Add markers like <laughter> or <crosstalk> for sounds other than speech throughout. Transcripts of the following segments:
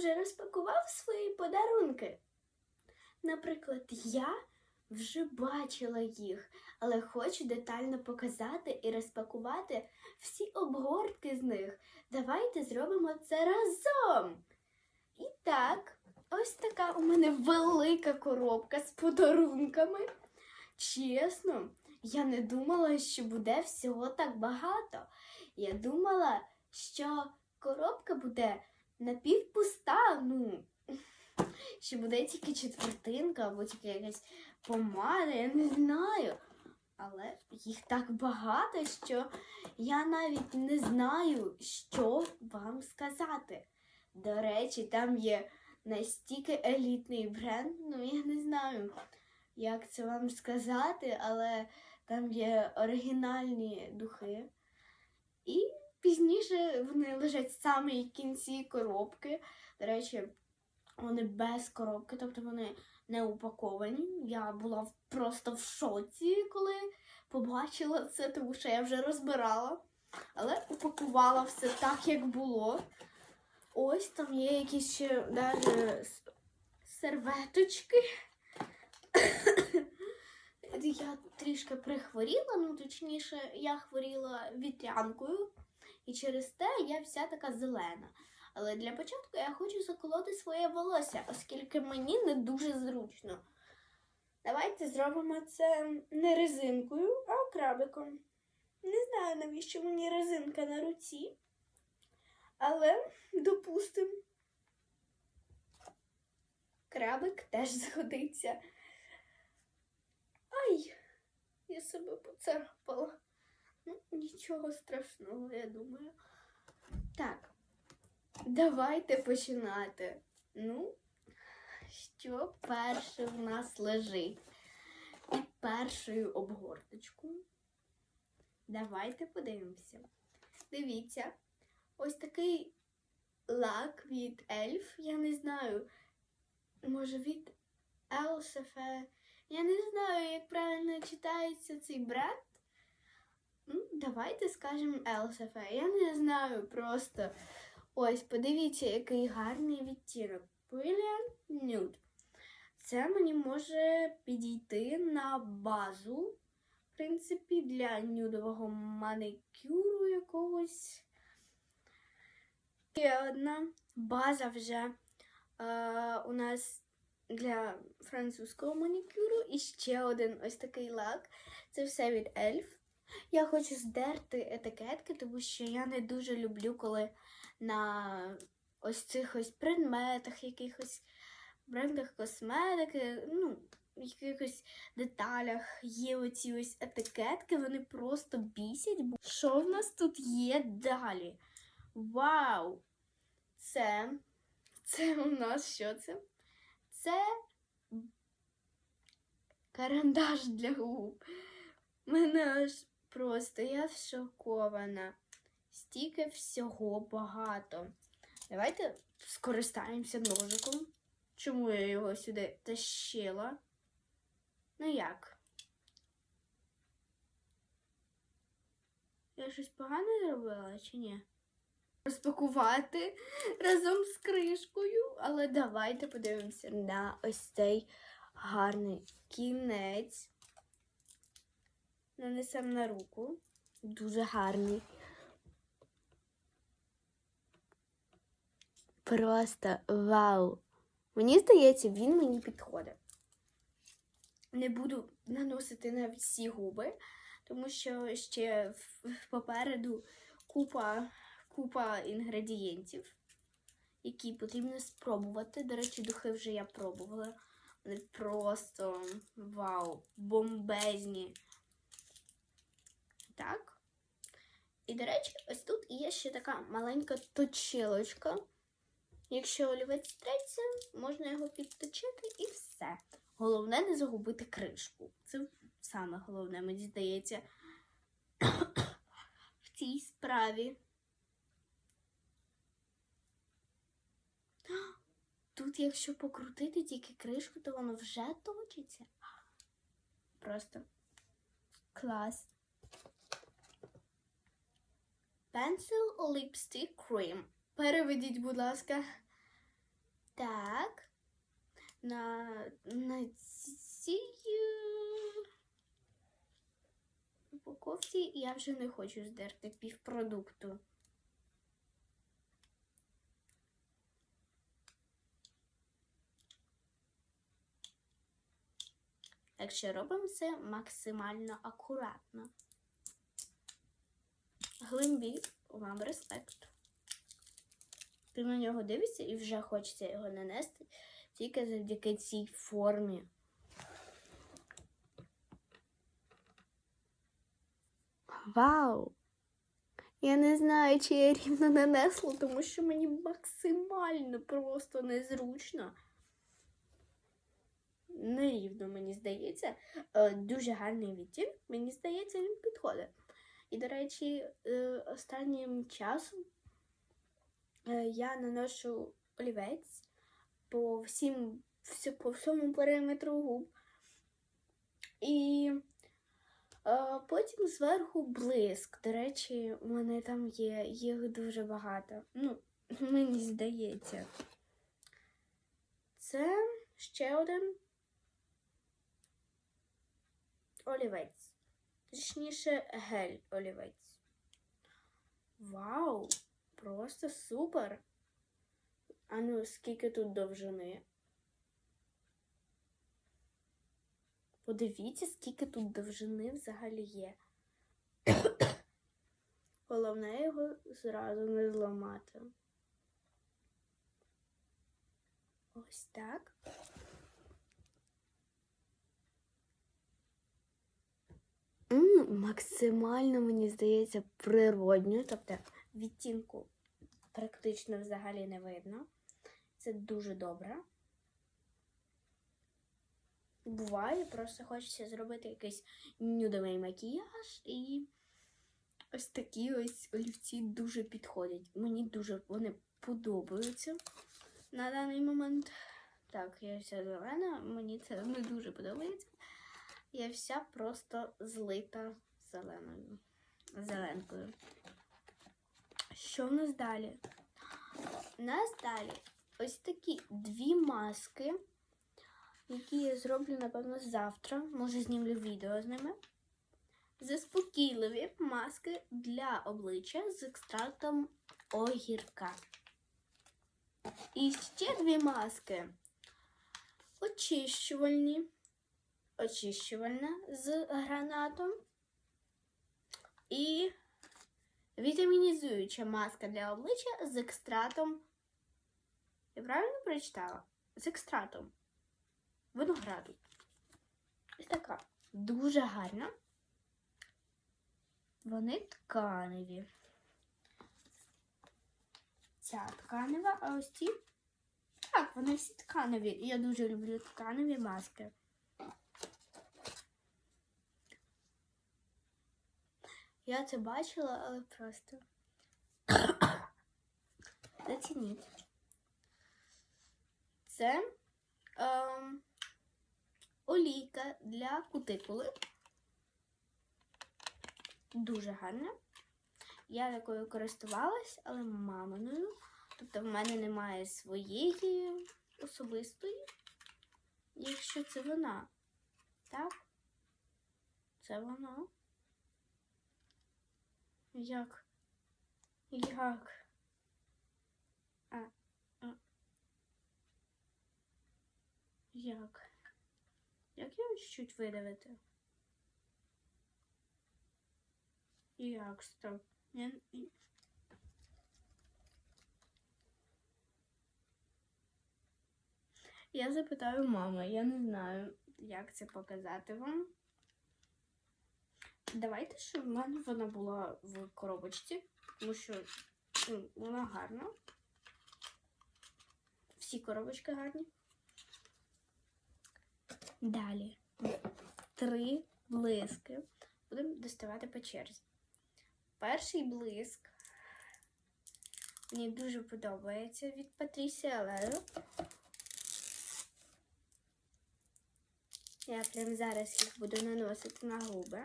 вже розпакував свої подарунки? Наприклад, я вже бачила їх, але хочу детально показати і розпакувати всі обгортки з них. Давайте зробимо це разом. І так, ось така у мене велика коробка з подарунками. Чесно, я не думала, що буде всього так багато. Я думала, що коробка буде напівпуста, ну, що буде тільки четвертинка або тільки якась помада, я не знаю. Але їх так багато, що я навіть не знаю, що вам сказати. До речі, там є настільки елітний бренд, ну я не знаю, як це вам сказати, але там є оригінальні духи. І пізніше вони лежать в самій кінці коробки. До речі, вони без коробки, тобто вони не упаковані. Я була просто в шоці, коли побачила це, тому що я вже розбирала, але упакувала все так, як було. Ось там є якісь ще с- серветочки. <coughs> Я трішки прихворіла, ну точніше, я хворіла вітрянкою, і через те я вся така зелена. Але для початку я хочу заколоти своє волосся, оскільки мені не дуже зручно. Давайте зробимо це не резинкою, а крабиком. Не знаю, навіщо мені резинка на руці, але допустимо. Крабик теж <laughs> згодиться. Ай, я себе поцарапала. Ну, нічого страшного, я думаю. Так, давайте починати. Ну, що перше в нас лежить? Під першою обгорточкою. Давайте подивимося. Дивіться, ось такий лак від Ельф. Я не знаю, може від Елсефе. Я не знаю, як правильно читається цей бренд. Давайте скажемо Елсефе. Я не знаю просто. Ось, подивіться, який гарний відтінок. Brilliant Nude. Це мені може підійти на базу, в принципі, для нюдового манікюру якогось. Ще одна база вже е, у нас для французького манікюру. І ще один ось такий лак. Це все від Elf. Я хочу здерти етикетки, тому що я не дуже люблю, коли на ось цих ось предметах, якихось брендах косметики, ну, якихось деталях є оці ось етикетки, вони просто бісять. Що в нас тут є далі? Вау! Це, це у нас що це? Це карандаш для губ. Мене аж просто я шокована. Стільки всього багато. Давайте скористаємося ножиком. Чому я його сюди тащила? Ну як? Я щось погане зробила чи ні? Розпакувати разом з кришкою, але давайте подивимося на ось цей гарний кінець. Нанесемо на руку. Дуже гарний. Просто вау! Мені здається, він мені підходить. Не буду наносити на всі губи, тому що ще попереду купа, купа інгредієнтів, які потрібно спробувати. До речі, духи вже я пробувала. Вони просто вау, бомбезні. Так. І, до речі, ось тут є ще така маленька точилочка. Якщо олівець треться, можна його підточити і все. Головне не загубити кришку. Це саме головне, мені здається, <coughs> в цій справі. <gasps> Тут, якщо покрутити тільки кришку, то воно вже точиться. Просто клас. Pencil Lipstick Cream. Переведіть, будь ласка. Так. На, на цій е, упаковці я вже не хочу здерти півпродукту. Так що робимо це максимально акуратно. Глимбі, вам респект. Ти на нього дивишся і вже хочеться його нанести тільки завдяки цій формі. Вау! Я не знаю, чи я рівно нанесла, тому що мені максимально просто незручно. Нерівно, мені здається. Е, Дуже гарний відтінок, мені здається, він підходить. І, до речі, е, останнім часом е, я наношу олівець по всім, по всьому периметру губ. І е, потім зверху блиск. До речі, у мене там є, їх дуже багато. Ну, <laughs> мені здається. Це ще один олівець. Точніше, гель олівець. Вау! Просто супер! А ну, скільки тут довжини? Подивіться, скільки тут довжини взагалі є. <coughs> Головне його зразу не зламати. Ось так. Максимально, мені здається, природньо, тобто відтінку практично взагалі не видно. Це дуже добре. Буває, просто хочеться зробити якийсь нюдовий макіяж, і ось такі ось олівці дуже підходять. Мені дуже вони подобаються на даний момент. Так, я вся зелена, мені це не дуже подобається. Я вся просто злита зеленою. Зеленкою. Що в нас далі? У нас далі ось такі дві маски, які я зроблю, напевно, завтра. Може, знімлю відео з ними. Заспокійливі маски для обличчя з екстрактом огірка. І ще дві маски. Очищувальні. Очищувальна з гранатом. І вітамінізуюча маска для обличчя з екстратом. Я правильно прочитала? З екстратом винограду. Ось така. Дуже гарна. Вони тканеві. Ця тканева, а ось ці. Так, вони всі тканеві. Я дуже люблю тканеві маски. Я це бачила, але просто <coughs> зацініть. Це ем, олійка для кутикули. Дуже гарна. Я такою користувалась, але маминою. Тобто в мене немає своєї особистої. Якщо це вона. Так? Це вона. Як? Як? А, а. Як? Як його чуть-чуть видавити? Як стоп? Я... Я запитаю мами, я не знаю, як це показати вам. Давайте, щоб в мене вона була в коробочці, тому що ну, вона гарна. Всі коробочки гарні. Далі три блиски. Будемо доставати по черзі. Перший блиск мені дуже подобається від Патрісія Леро. Я прямо зараз їх буду наносити на губи.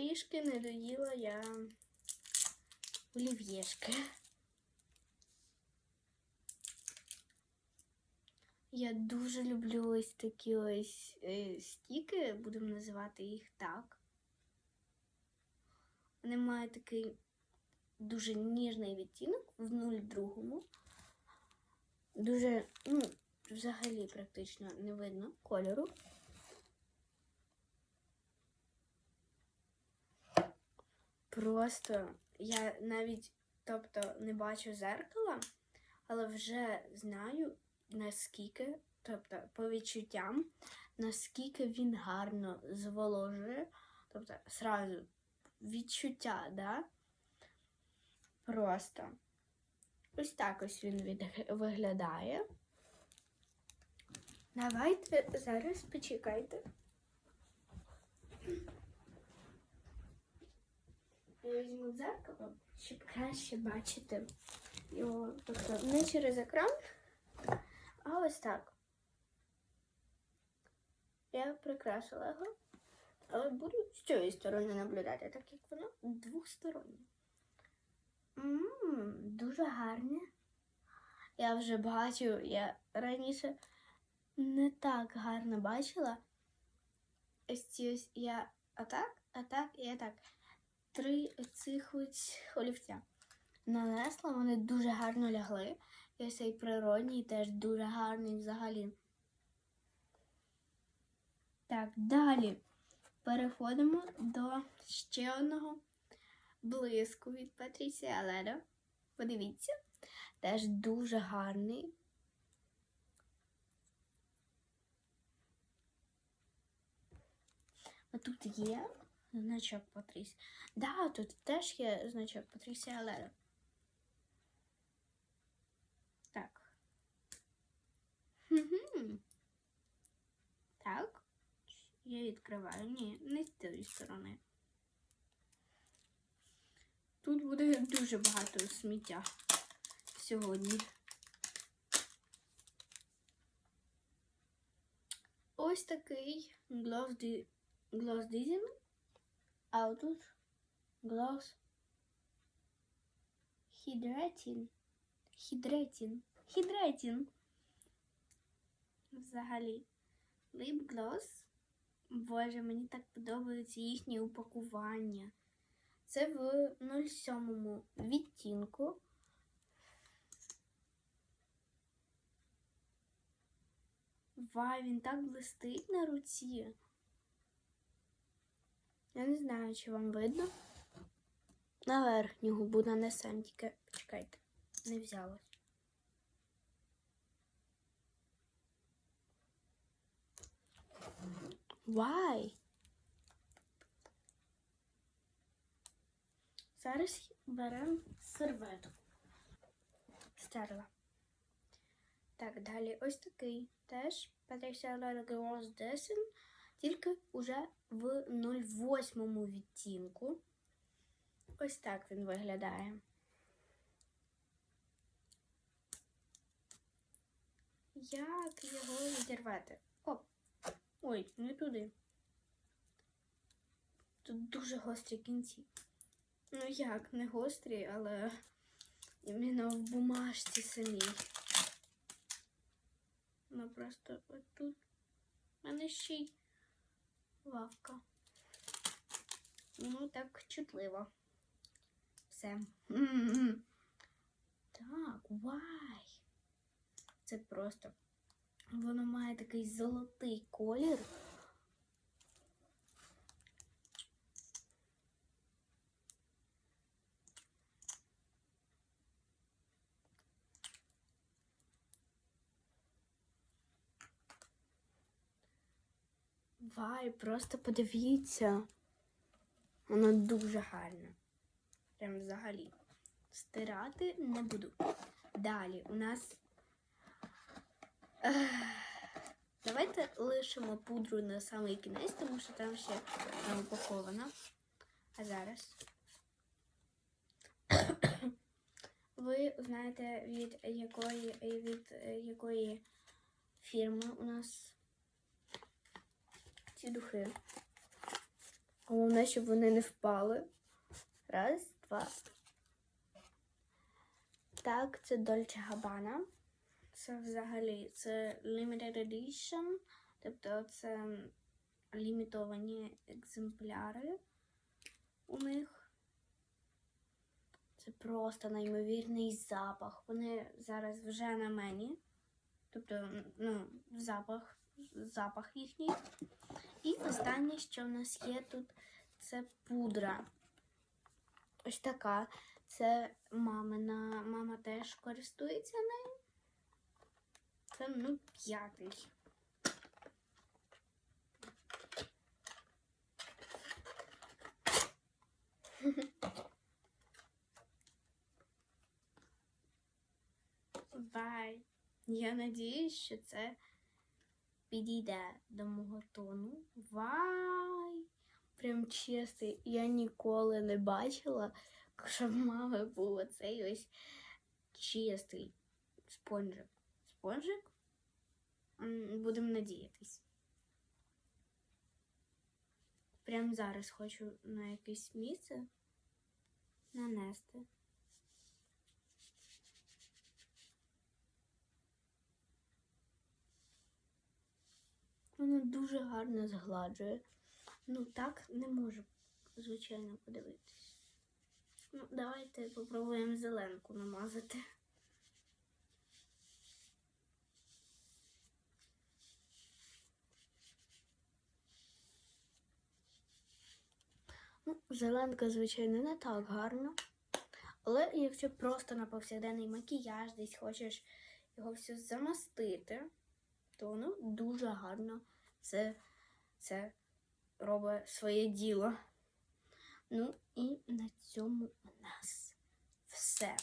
Трішки не доїла я олів'єшки. Я дуже люблю ось такі ось е, стіки, будемо називати їх так. Вони мають такий дуже ніжний відтінок в 02. Дуже, ну, взагалі практично не видно кольору. Просто я навіть, тобто, не бачу зеркала, але вже знаю, наскільки, тобто, по відчуттям, наскільки він гарно зволожує. Тобто, сразу відчуття, да? Просто. Ось так ось він від- виглядає. Давайте зараз почекайте. Я візьму дзеркало, щоб краще бачити його. Тобто не через екран, а ось так. Я прикрасила його, але буду з цієї сторони наблюдати, так як воно двостороннє. Ммм, дуже гарне. Я вже бачу, я раніше не так гарно бачила. Ось ці ось я атак, атак і атак. Три цих ось олівця. Нанесла, вони дуже гарно лягли. І ось цей природній теж дуже гарний взагалі. Так, далі переходимо до ще одного блиску від Патрісія Аледо. Подивіться, теж дуже гарний. А тут є значок Патрісія. Да, тут теж є значок Патрісія Аледо. Так. Так. Я відкриваю. Ні, не з тієї сторони. Тут буде дуже багато сміття сьогодні. Ось такий Gloss Di- Gloss Dizem. А тут Gloss Hydrating. Hydrating. Hydrating. Взагалі. Lip Gloss. Боже, мені так подобаються їхні упакування. Це в 07 відтінку. Вай, він так блистить на руці. Я не знаю, чи вам видно. На верхню губу нанесем, тільки почекайте, не взялась. Вай! Зараз беремо серветку. Стерла. Так, далі ось такий теж Patricia Lara Gloss Design, тільки уже в 08 відтінку. Ось так він виглядає. Як його відірвати? Оп! Ой, не туди. Тут дуже гострі кінці. Ну як, не гострі, але іменно в бумажці самій. Ну просто отут в мене ще й лавка. Ну, так чутливо. Все. Так, вай. Це просто. Воно має такий золотий колір. Вай, просто подивіться. Воно дуже гарне. Прям взагалі. Стирати не буду. Далі у нас. Давайте лишимо пудру на самий кінець, тому що там ще не упаковано. А зараз. <coughs> Ви знаєте, від якої, від якої фірми у нас духи. Головне, щоб вони не впали. Раз, два. Так, це Dolce Gabbana. Це взагалі це limited edition, тобто це лімітовані екземпляри у них. Це просто неймовірний запах. Вони зараз вже на мені. Тобто, ну, запах, запах їхній. І останнє, що в нас є тут, це пудра. Ось така. Це мамина. Мама теж користується нею. Це ну п'ятий. <laughs> Бай. Я надіюсь, що це підійде до мого тону. Вай! Прям чистий. Я ніколи не бачила, щоб мами був оцей ось чистий спонжик. Спонжик? Будемо надіятись. Прямо зараз хочу на якесь місце нанести. Воно дуже гарно згладжує. Ну, так не можу, звичайно, подивитись. Ну, давайте попробуємо зеленку намазати. Ну, зеленка, звичайно, не так гарно. Але якщо просто на повсякденний макіяж десь хочеш його все замастити, то воно дуже гарно це, це робить своє діло. Ну і на цьому у нас все.